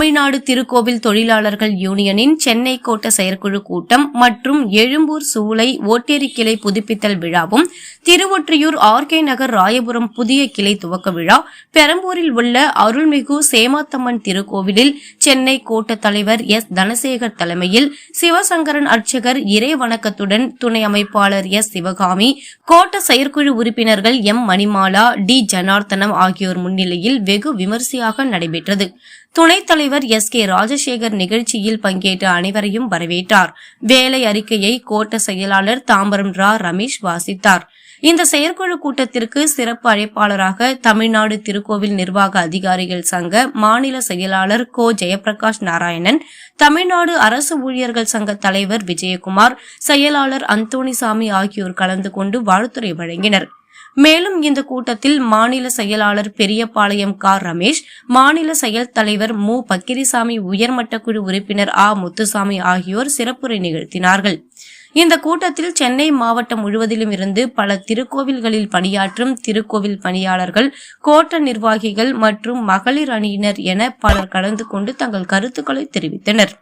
தமிழ்நாடு திருக்கோவில் தொழிலாளர்கள் யூனியனின் சென்னை கோட்ட செயற்குழு கூட்டம் மற்றும் எழும்பூர் சூளை ஓட்டேரி கிளை புதுப்பித்தல் விழாவும் திருவொற்றியூர் ஆர்கே நகர் ராயபுரம் புதிய கிளை துவக்க விழா பெரம்பூரில் உள்ள அருள்மிகு சேமாத்தம்மன் திருக்கோவிலில் சென்னை கோட்ட தலைவர் எஸ் தனசேகர் தலைமையில் சிவசங்கரன் அர்ச்சகர் இறை வணக்கத்துடன் துணை அமைப்பாளர் எஸ் சிவகாமி கோட்ட செயற்குழு உறுப்பினர்கள் எம் மணிமாலா டி ஜனார்த்தனம் ஆகியோர் முன்னிலையில் வெகு விமரிசையாக நடைபெற்றது. துணைத் தலைவர் எஸ். கே. ராஜசேகர் நிகழ்ச்சியில் பங்கேற்ற அனைவரையும் வரவேற்றார். வேலை அறிக்கையை கோட்ட செயலாளர் தாம்பரம் ரா. ரமேஷ் வாசித்தார். இந்த செயற்குழு கூட்டத்திற்கு சிறப்பு அழைப்பாளராக தமிழ்நாடு திருக்கோவில் நிர்வாக அதிகாரிகள் சங்க மாநில செயலாளர் கோ. ஜெயபிரகாஷ் நாராயணன் தமிழ்நாடு அரசு ஊழியர்கள் சங்க தலைவர் விஜயகுமார் செயலாளர் அந்தோணிசாமி ஆகியோர் கலந்து கொண்டு வாழ்த்துறை வழங்கினர். மேலும் இந்த கூட்டத்தில் மாநில செயலாளர் பெரியபாளையம் கா. ரமேஷ் மாநில செயல் தலைவர் மு. பக்கிரிசாமி உயர்மட்ட குழு உறுப்பினர் ஆ. முத்துசாமி ஆகியோர் சிறப்புரை நிகழ்த்தினார்கள். இந்த கூட்டத்தில் சென்னை மாவட்டம் முழுவதிலும் இருந்து பல திருக்கோவில்களில் பணியாற்றும் திருக்கோவில் பணியாளர்கள் கோட்ட நிர்வாகிகள் மற்றும் மகளிர் அணியினர் என பலர் கலந்து கொண்டு தங்கள் கருத்துக்களை தெரிவித்தனர்.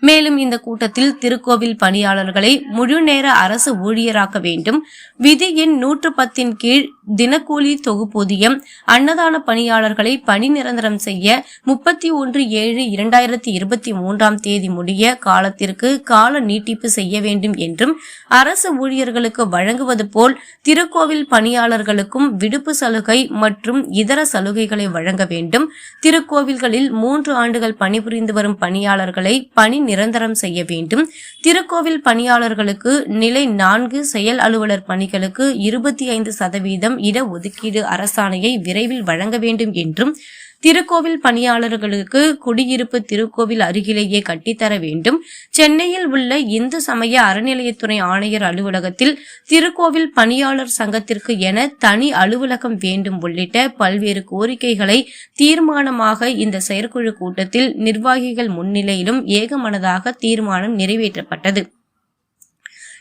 மேலும் இந்த கூட்டத்தில் திருக்கோவில் பணியாளர்களை முழு நேர அரசு ஊழியராக்க வேண்டும். விதி எண் நூற்று பத்தின் கீழ் தினக்கூலி தொகுப்பூதியம் அன்னதான பணியாளர்களை பணி நிரந்தரம் செய்ய முப்பத்தி ஒன்று ஏழு இரண்டாயிரத்தி இருபத்தி மூன்றாம் தேதி முடிய காலத்திற்கு கால நீட்டிப்பு செய்ய வேண்டும் என்றும் அரசு ஊழியர்களுக்கு வழங்குவது போல் திருக்கோவில் பணியாளர்களுக்கும் விடுப்பு சலுகை மற்றும் இதர சலுகைகளை வழங்க வேண்டும். திருக்கோவில்களில் மூன்று ஆண்டுகள் பணிபுரிந்து வரும் பணியாளர்களை பணி நிரந்தரம் செய்ய வேண்டும். திருக்கோவில் பணியாளர்களுக்கு நிலை நான்கு செயல் அலுவலர் பணிகளுக்கு இருபத்தி ஐந்து சதவீதம் இட ஒதுக்கீடு அரசாணையை விரைவில் வழங்க வேண்டும் என்றும் திருக்கோவில் பணியாளர்களுக்கு குடியிருப்பு திருக்கோவில் அருகிலேயே கட்டித்தர வேண்டும். சென்னையில் உள்ள இந்து சமய அறநிலையத்துறை ஆணையர் அலுவலகத்தில் திருக்கோவில் பணியாளர் சங்கத்திற்கு என தனி அலுவலகம் வேண்டும் உள்ளிட்ட பல்வேறு கோரிக்கைகளை தீர்மானமாக இந்த செயற்குழு கூட்டத்தில் நிர்வாகிகள் முன்னிலையிலும் ஏகமனதாக தீர்மானம் நிறைவேற்றப்பட்டது.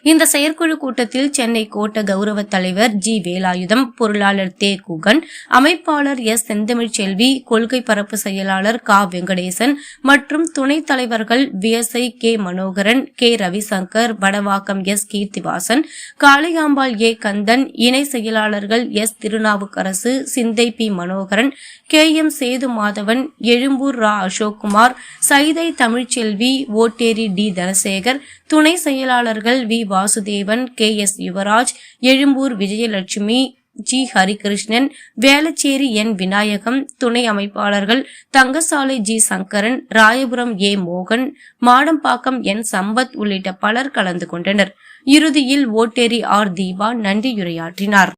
இந்த செயற்குழு கூட்டத்தில் சென்னை கோட்ட கௌரவ தலைவர் ஜி வேலாயுதம் பொருளாளர் தே குகன் அமைப்பாளர் எஸ் செந்தமிழ் செல்வி கொள்கை பரப்பு செயலாளர் கா வெங்கடேசன் மற்றும் துணைத் தலைவர்கள் VSI K Manoharan K Ravishankar Vadavakkam S Keerthivasan Kalikambal A Kandhan இணை செயலாளர்கள் S Thirunavukkarasu Sindhai P Manoharan K M Sethu Madhavan Egmore Ra Ashokkumar Saidai Tamilselvi Otteri T Dhanasekar துணை செயலாளர்கள் V Vasudevan K. S. Yuvaraj Egmore Vijayalakshmi G. Harikrishnan Velachery N. Vinayagam துணை அமைப்பாளர்கள் Thangasalai G. Sankaran Royapuram A. மோகன் மாடம்பாக்கம் என். சம்பத் உள்ளிட்ட பலர் கலந்து கொண்டனர். இறுதியில் ஓட்டேரி ஆர். தீபா நன்றியுரையாற்றினார்.